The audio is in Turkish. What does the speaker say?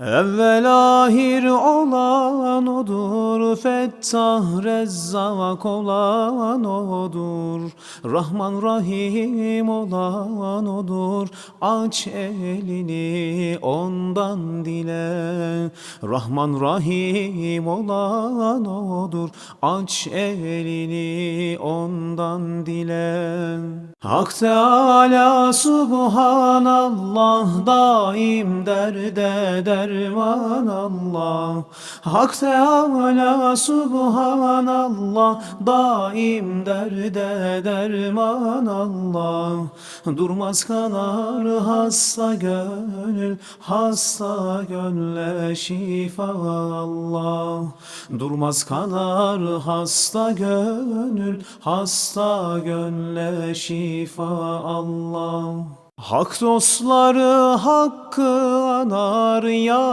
Evvel ahir olan odur, fettah rezzak olan odur, Rahman Rahim olan odur, aç elini ondan dile. Rahman Rahim olan odur, aç elini ondan dile. Hak Teala Subhanallah daim derde derman Allah Hak Teala Subhanallah daim derde derman Allah Durmaz kanar hasta gönül hasta gönle şifa Allah. Durmaz kanar hasta gönül hasta gönle şifa Allah. Hak dostları hakkı anar ya